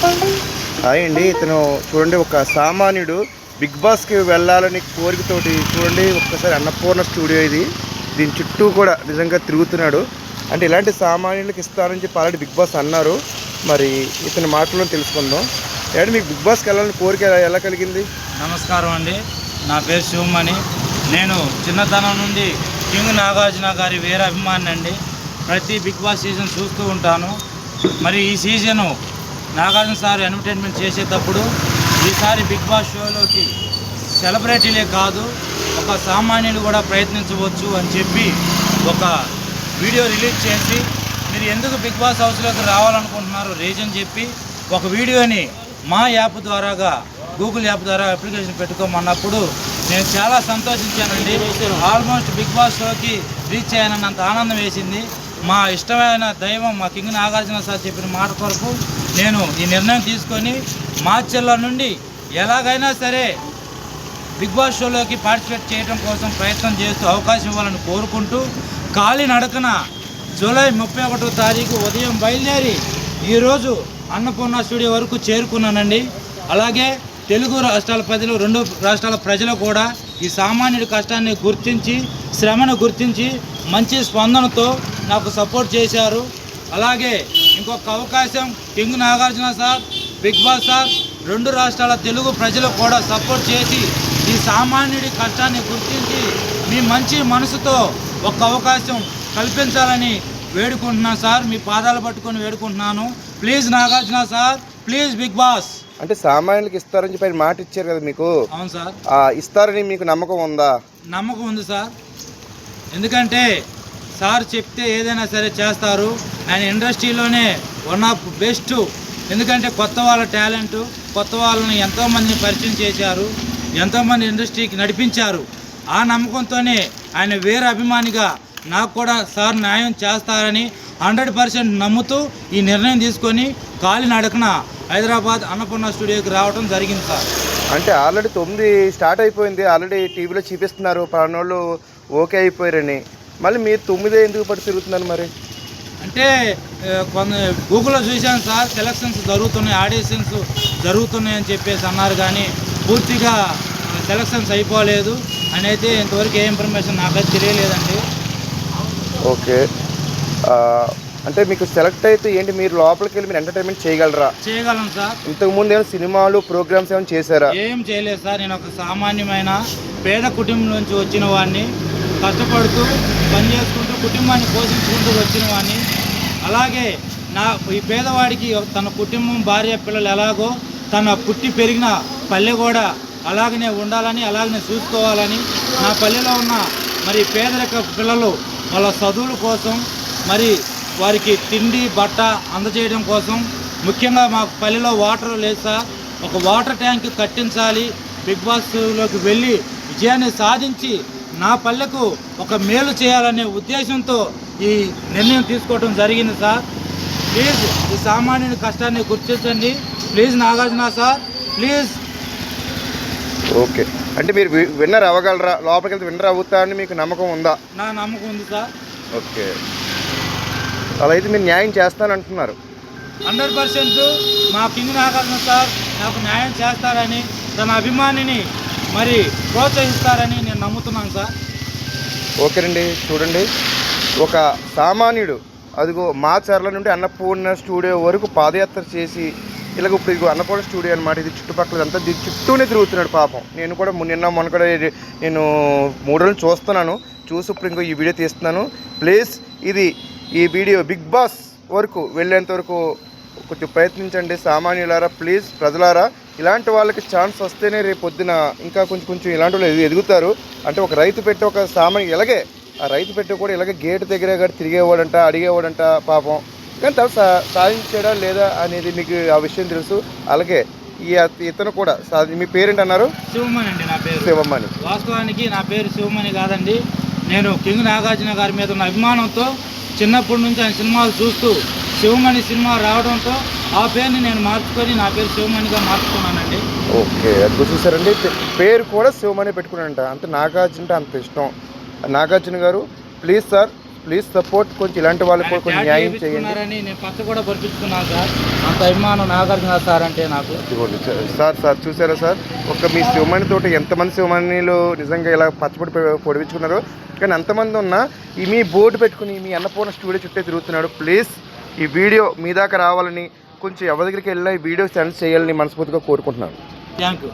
Hi అండి ఇతను చూడండి ఒక సామాన్యుడు బిగ్ బాస్కి వెళ్ళాలని కోరికతోటి చూడండి ఒక్కసారి అన్నపూర్ణ స్టూడియో ఇది. దీని చుట్టూ కూడా నిజంగా తిరుగుతున్నాడు. అంటే ఇలాంటి సామాన్యులకు ఇస్తారని చెప్పి ఆల్రెడీ బిగ్ బాస్ అన్నారు. మరి ఇతని మాటలను తెలుసుకుందాం. ఏడు మీకు బిగ్ బాస్కి వెళ్ళాలని కోరిక ఎలా కలిగింది? నమస్కారం అండి. నా పేరు శివమణి. నేను చిన్నతనం నుండి కింగ్ నాగార్జున గారి వేరే అభిమాని అండి. ప్రతి బిగ్ బాస్ సీజన్ చూస్తూ ఉంటాను. మరి ఈ సీజను నాగార్జున సార్ ఎంటర్టైన్మెంట్ చేసేటప్పుడు ఈసారి బిగ్ బాస్ షోలోకి సెలబ్రిటీలే కాదు ఒక సామాన్యులు కూడా ప్రయత్నించవచ్చు అని చెప్పి ఒక వీడియో రిలీజ్ చేసి మీరు ఎందుకు బిగ్ బాస్ హౌస్లోకి రావాలనుకుంటున్నారు రీజన్ చెప్పి ఒక వీడియోని మా యాప్ ద్వారాగా గూగుల్ యాప్ ద్వారా అప్లికేషన్ పెట్టుకోమన్నప్పుడు నేను చాలా సంతోషించానండి. ఆల్మోస్ట్ బిగ్ బాస్ షోకి రీచ్ అయ్యానన్నంత ఆనందం వేసింది. మా ఇష్టమైన దైవం మా కింగ్ నాగార్జున సార్ చెప్పిన మాట కొరకు నేను ఈ నిర్ణయం తీసుకొని మార్చెల్ల నుండి ఎలాగైనా సరే బిగ్ బాస్ షోలోకి పార్టిసిపేట్ చేయడం కోసం ప్రయత్నం చేస్తూ అవకాశం ఇవ్వాలని కోరుకుంటూ ఖాళీ నడకన జూలై ముప్పై ఒకటో తారీఖు ఉదయం బయలుదేరి ఈరోజు అన్నపూర్ణ స్టూడియో వరకు చేరుకున్నానండి. అలాగే తెలుగు రాష్ట్రాల ప్రజలు రెండు రాష్ట్రాల ప్రజలు కూడా ఈ సామాన్యుడి కష్టాన్ని గుర్తించి శ్రమను గుర్తించి మంచి స్పందనతో నాకు సపోర్ట్ చేశారు. అలాగే ఇంకొక అవకాశం king Nagarjuna sir big boss sir రెండు రాష్ట్రాల తెలుగు ప్రజలు కూడా సపోర్ట్ చేసి ఈ సామాన్యుడి కష్టాన్ని గుర్తించి మీ మంచి మనసుతో ఒక అవకాశం కల్పించాలని వేడుకుంటున్నాను సార్. మీ పాదాలు పట్టుకొని వేడుకుంటున్నాను. Please Nagarjuna sir please big boss. అంటే సామాన్యులకు ఇస్తారని చెప్పి మాట ఇచ్చారు కదా మీకు? అవును సార్. ఇస్తారని మీకు నమ్మకం ఉందా? నమ్మకం ఉంది సార్. ఎందుకంటే సార్ చెప్తే ఏదైనా సరే చేస్తారు. ఆయన ఇండస్ట్రీలోనే వన్ ఆఫ్ బెస్ట్ ఎందుకంటే కొత్త వాళ్ళ టాలెంట్ కొత్త వాళ్ళని ఎంతోమందిని పరిచయం చేశారు ఎంతోమంది ఇండస్ట్రీకి నడిపించారు. ఆ నమ్మకంతోనే ఆయన వేరే అభిమానిగా నాకు కూడా సార్ న్యాయం చేస్తారని హండ్రెడ్ పర్సెంట్ నమ్ముతూ ఈ నిర్ణయం తీసుకొని కాలినడకన హైదరాబాద్ అన్నపూర్ణ స్టూడియోకి రావడం జరిగింది సార్. అంటే ఆల్రెడీ తొమ్మిది స్టార్ట్ అయిపోయింది. ఆల్రెడీ టీవీలో చూపిస్తున్నారు. పలానోళ్ళు ఓకే అయిపోయారని. మళ్ళీ మీరు తొమ్మిదే ఎందుకు పడి తిరుగుతున్నారు మరి? అంటే కొంత గూగుల్లో చూశాను సార్ సెలక్షన్స్ జరుగుతున్నాయి ఆడిషన్స్ జరుగుతున్నాయి అని చెప్పేసి అన్నారు కానీ పూర్తిగా సెలక్షన్స్ అయిపోలేదు. అని అయితే ఇంతవరకు ఏ ఇన్ఫర్మేషన్ నాకైతే తెలియలేదండి. ఓకే. అంటే మీకు సెలెక్ట్ అయితే ఏంటి? మీరు లోపలికి వెళ్ళి మీరు ఎంటర్టైన్మెంట్ చేయగలరా? చేయగలను సార్. ఇంతకుముందు ఏమైనా సినిమాలు ప్రోగ్రామ్స్ ఏమైనా చేశారా? ఏం చేయలేదు సార్. నేను ఒక సామాన్యమైన పేద కుటుంబం నుంచి వచ్చిన వాడిని. కష్టపడుతూ పని చేసుకుంటూ కుటుంబాన్ని పోషించుకుంటూ వచ్చిన వాడిని అలాగే నా ఈ పేదవాడికి తన కుటుంబం భార్య పిల్లలు ఎలాగో తన పుట్టి పెరిగిన పల్లె కూడా అలాగనే ఉండాలని అలాగనే చూసుకోవాలని నా పల్లెలో ఉన్న మరి పేదరిక పిల్లలు వాళ్ళ చదువుల కోసం మరి వారికి తిండి బట్ట అందజేయడం కోసం ముఖ్యంగా మా పల్లెలో వాటర్ లేదు సార్. ఒక వాటర్ ట్యాంక్ కట్టించాలి. బిగ్ బాస్లోకి వెళ్ళి విజయాన్ని సాధించి నా పల్లెకు ఒక మేలు చేయాలనే ఉద్దేశంతో ఈ నిర్ణయం తీసుకోవడం జరిగింది సార్. ప్లీజ్ ఈ సామాన్యుని కష్టాన్ని గుర్తించండి. Please Nagarjuna sir please. Okay. అంటే మీరు విన్నర్ అవ్వగలరా? లోపలికి వెళ్తే విన్నర్ అవుతా అని మీకు నమ్మకం ఉందా? నా నమ్మకం ఉంది సార్. ఓకే. అలా అయితే మీరు న్యాయం చేస్తానంటున్నారు. హండ్రెడ్ పర్సెంట్ మా కింగ్ నాగార్జున సార్ నాకు న్యాయం చేస్తారని తన అభిమానిని మరి ప్రోత్సహిస్తారని నేను నమ్ముతున్నాను సార్. ఓకేనండి చూడండి. ఒక సామాన్యుడు అదిగో మా చర్ల నుండి అన్నపూర్ణ స్టూడియో వరకు పాదయాత్ర చేసి ఇలాగ ఇప్పుడు ఇదిగో అన్నపూర్ణ స్టూడియో అనమాట ఇది చుట్టుపక్కల అంతా దీని చుట్టూనే తిరుగుతున్నాడు పాపం. నేను కూడా నిన్న మొన్న కూడా నేను మూడు రోజులు చూస్తున్నాను. చూసి ఇప్పుడు ఇంకో ఈ వీడియో తీస్తున్నాను. ప్లీజ్ ఇది ఈ వీడియో బిగ్ బాస్ వరకు వెళ్ళేంత వరకు కొంచెం ప్రయత్నించండి సామాన్యులారా ప్లీజ్ ప్రజలారా. ఇలాంటి వాళ్ళకి ఛాన్స్ వస్తేనే రేపు పొద్దున ఇంకా కొంచెం కొంచెం ఇలాంటి వాళ్ళు ఎదు- ఎదుగుతారు. అంటే ఒక రైతు పెట్టి ఒక సామాన్య ఇలాగే ఆ రైతు పెట్టి కూడా ఇలాగే గేట్ దగ్గర కూడా తిరిగేవాడంట అడిగేవాడంట పాపం. కానీ తను సా సాధించాడా లేదా అనేది మీకు ఆ విషయం తెలుసు. అలాగే ఈ ఇతను కూడా సాధి మీ పేరెంట్ అన్నారు శివమణి అండి నా పేరు. శివమ్మని వాస్తవానికి నా పేరు శివమణి కాదండి. నేను కింగ్ నాగార్జున గారి మీద ఉన్న అభిమానంతో చిన్నప్పటి నుంచి ఆయన సినిమాలు చూస్తూ శివమణి సినిమా రావడంతో ఆ పేరుని నేను మార్చుకొని నా పేరు శివమణిగా మార్చుకున్నానండి. ఓకే అది చూసారండి? పేరు కూడా శివమని పెట్టుకున్నాడంట. అంటే నాగార్జున అంటే అంత ఇష్టం. నాగార్జున గారు ప్లీజ్ సార్ ప్లీజ్ సపోర్ట్. కొంచెం ఇలాంటి వాళ్ళకి కూడా కొంచెం న్యాయం చేయండి. చేయించుకున్నారని నేను పచ్చ కూడా పడిపించుకున్నాను సార్. అంత అభిమానం నాగార్జున సార్ అంటే నాకు. ఇదిగోండి సార్- సార్ సార్ చూసారా సార్? ఒక మీ శివమణి తోటి ఎంతమంది శివమణిలు నిజంగా ఇలా పచ్చబడి పొడిపించుకున్నారో. కానీ అంతమంది ఉన్నా ఈ మీ బోర్డు పెట్టుకుని మీ అన్నపూర్ణ స్టూడియో చుట్టే తిరుగుతున్నాడు. ప్లీజ్ ఈ వీడియో మీ దాకా రావాలని కొంచెం ఎవరి దగ్గరికి వెళ్ళినా ఈ వీడియో సెండ్ చేయాలని మనస్ఫూర్తిగా కోరుకుంటున్నాను. Thank you